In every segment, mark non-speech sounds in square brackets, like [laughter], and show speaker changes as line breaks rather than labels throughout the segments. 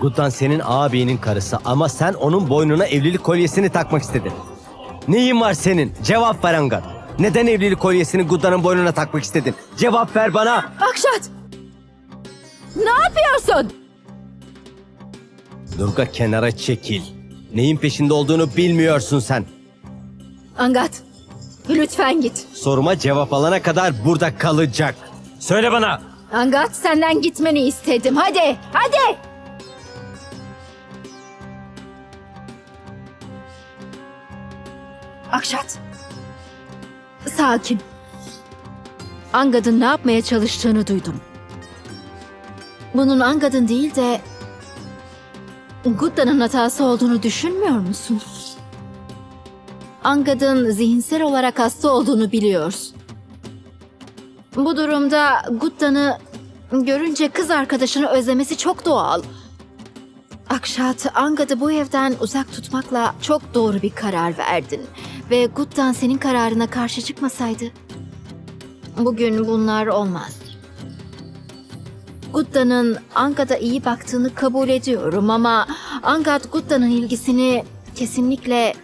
Guddan senin ağabeyinin karısı ama sen onun boynuna evlilik kolyesini takmak istedin. Neyin var senin? Cevap ver Angat. Neden evlilik kolyesini Guddan'ın boynuna takmak istedin? Cevap ver bana.
Akşat! Ne yapıyorsun?
Durga kenara çekil. Neyin peşinde olduğunu bilmiyorsun sen.
Angat, lütfen git.
Soruma cevap alana kadar burada kalacak. Söyle bana.
Angat senden gitmeni istedim. Hadi, hadi! Akşat. Sakin. Angad'ın ne yapmaya çalıştığını duydum. Bunun Angad'ın değil de Gudda'nın hatası olduğunu düşünmüyor musun? Angad'ın zihinsel olarak hasta olduğunu biliyorsun. Bu durumda Gutta'nı görünce kız arkadaşını özlemesi çok doğal. Akşat, Angad'ı bu evden uzak tutmakla çok doğru bir karar verdin. Ve Guttan senin kararına karşı çıkmasaydı, bugün bunlar olmaz. Gutta'nın Angad'a iyi baktığını kabul ediyorum ama Angad Gutta'nın ilgisini kesinlikle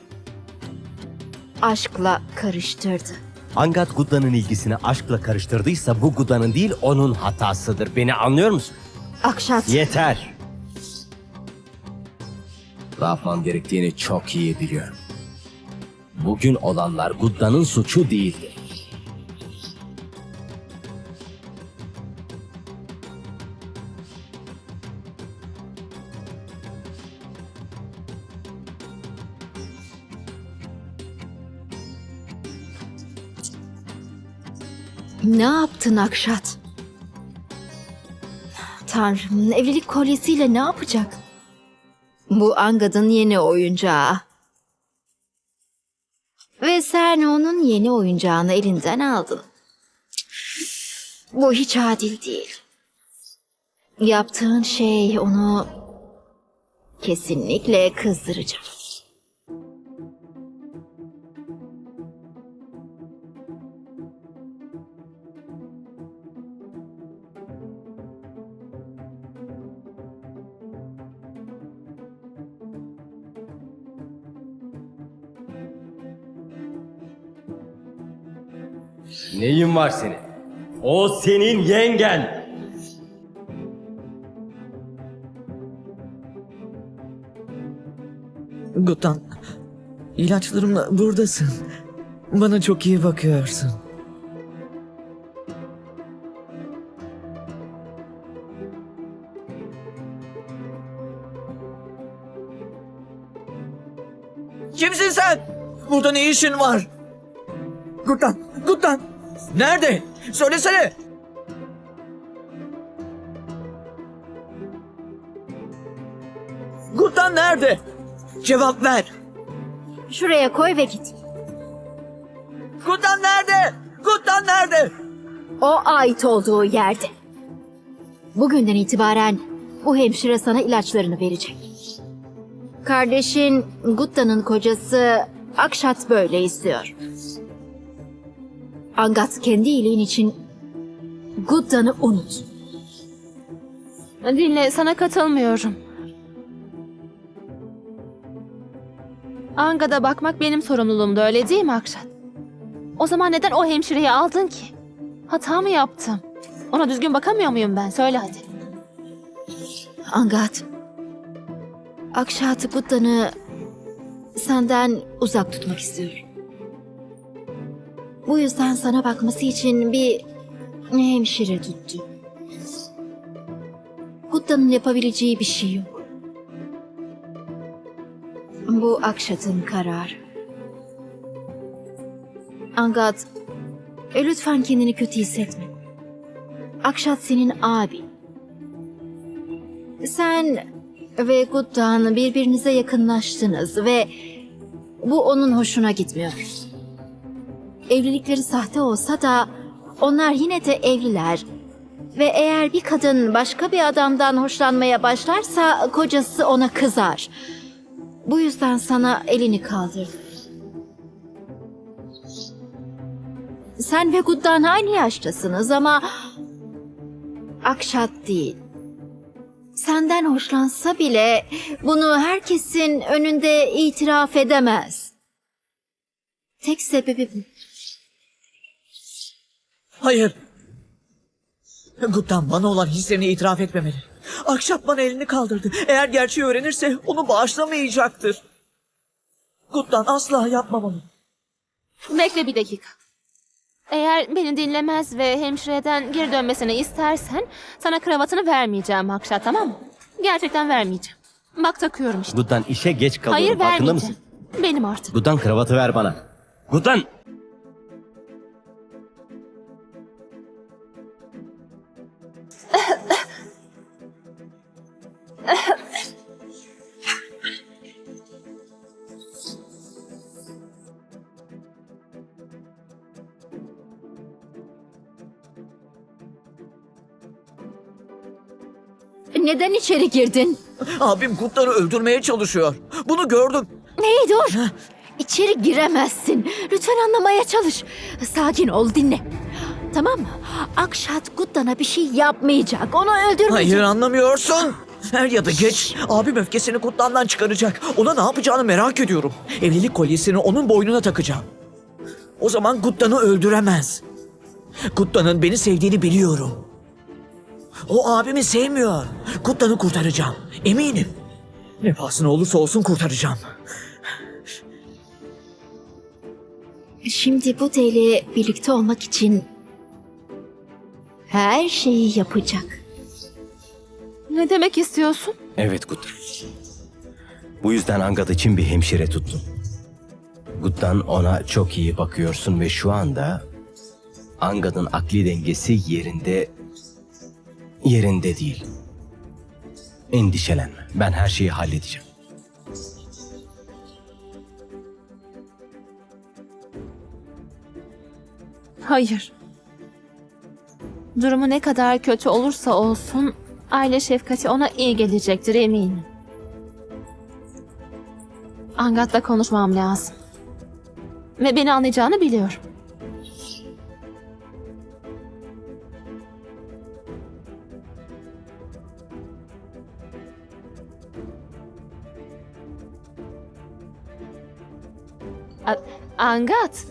aşkla karıştırdı.
Angat Guddan'ın ilgisini aşkla karıştırdıysa bu Guddan'ın değil onun hatasıdır. Beni anlıyor musun?
Akşat.
Yeter. Ne yapmam gerektiğini çok iyi biliyorum. Bugün olanlar Guddan'ın suçu değildi.
Ne yaptın Akşat? Tanrım, evlilik kolyesiyle ne yapacak? Bu Angad'ın yeni oyuncağı. Ve sen onun yeni oyuncağını elinden aldın. Bu hiç adil değil. Yaptığın şey onu kesinlikle kızdıracak.
Neyin var senin? O senin yengen.
Gutan, ilaçlarımla buradasın. Bana çok iyi bakıyorsun. Kimsin sen? Burada ne işin var? Gutan, Gutan! Nerede? Söylesene! Gutan nerede? Cevap ver!
Şuraya koy ve git.
Gutan nerede? Gutan nerede?
O ait olduğu yerde. Bugünden itibaren bu hemşire sana ilaçlarını verecek. Kardeşin Gutta'nın kocası Akşat böyle istiyor. Angat kendi iyiliğin için Gutta'nı unut.
Dinle, sana katılmıyorum. Anga'da bakmak benim sorumluluğumdu öyle değil mi Akşat? O zaman neden o hemşireyi aldın ki? Hata mı yaptım? Ona düzgün bakamıyor muyum ben? Söyle hadi.
Angat, Akşat Gutta'nı senden uzak tutmak istiyor. Bu yüzden sana bakması için bir hemşire tuttu. Gutta'nın yapabileceği bir şey yok. Bu Akşat'ın kararı. Angat, e, lütfen kendini kötü hissetme. Akşat senin abin. Sen ve Guttan birbirinize yakınlaştınız ve bu onun hoşuna gitmiyor. Evlilikleri sahte olsa da onlar yine de evliler. Ve eğer bir kadın başka bir adamdan hoşlanmaya başlarsa kocası ona kızar. Bu yüzden sana elini kaldırdı. Sen ve Guddan aynı yaştasınız ama Akşat değil. senden hoşlansa bile bunu herkesin önünde itiraf edemez. Tek sebebi bu.
Hayır. Guttan bana olan hislerini itiraf etmemeli. Akşat bana elini kaldırdı. Eğer gerçeği öğrenirse onu bağışlamayacaktır. Guttan asla yapmamalı.
Bekle bir dakika. Eğer beni dinlemez ve hemşireden geri dönmesini istersen sana kravatını vermeyeceğim Akşat tamam mı? Gerçekten vermeyeceğim. Bak takıyorum işte.
Guddan işe geç kalıyorum
Hayır
farkında
vermeyeceğim.
mısın?
Benim artık.
Guddan kravatı ver bana.
Neden içeri girdin?
Abim Guttan'ı öldürmeye çalışıyor. Bunu gördüm.
Neyi dur? İçeri giremezsin. Lütfen anlamaya çalış. Sakin ol dinle. Tamam mı? Akşat Guttan'a bir şey yapmayacak. Onu öldürmeyecek.
Hayır anlamıyorsun. Er ya da geç abim öfkesini Guttan'dan çıkaracak. Ona ne yapacağını merak ediyorum. Evlilik kolyesini onun boynuna takacağım. O zaman Guttan'ı öldüremez. Guttan'ın beni sevdiğini biliyorum. O abimi sevmiyor. Guttan'ı kurtaracağım. Eminim. Ne pahasına olursa olsun kurtaracağım.
Şimdi bu deli birlikte olmak için her şeyi yapacak.
Ne demek istiyorsun?
Evet Guddan. Bu yüzden Angad için bir hemşire tuttum. Guddan ona çok iyi bakıyorsun ve şu anda Angad'ın akli dengesi yerinde yerinde değil. Endişelenme. Ben her şeyi halledeceğim.
Hayır. Durumu ne kadar kötü olursa olsun aile şefkati ona iyi gelecektir eminim. Angat'la konuşmam lazım. Ve beni anlayacağını biliyorum. A- Angat.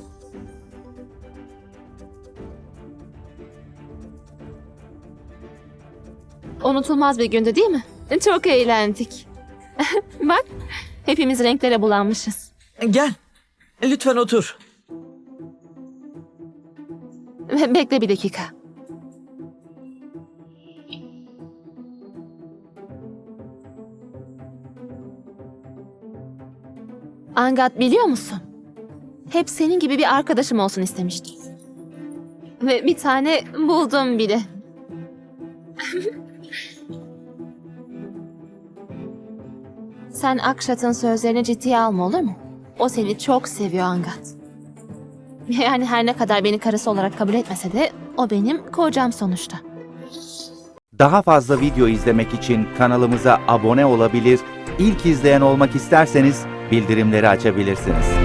Unutulmaz bir gündü değil mi? Çok eğlendik. [laughs] Bak, hepimiz renklere bulanmışız.
Gel. Lütfen otur.
Be- Bekle bir dakika. Angat biliyor musun? Hep senin gibi bir arkadaşım olsun istemiştim. Ve bir tane buldum bile. [laughs] Sen Akşat'ın sözlerini ciddiye alma olur mu? O seni çok seviyor Angat. Yani her ne kadar beni karısı olarak kabul etmese de o benim kocam sonuçta.
Daha fazla video izlemek için kanalımıza abone olabilir, ilk izleyen olmak isterseniz bildirimleri açabilirsiniz.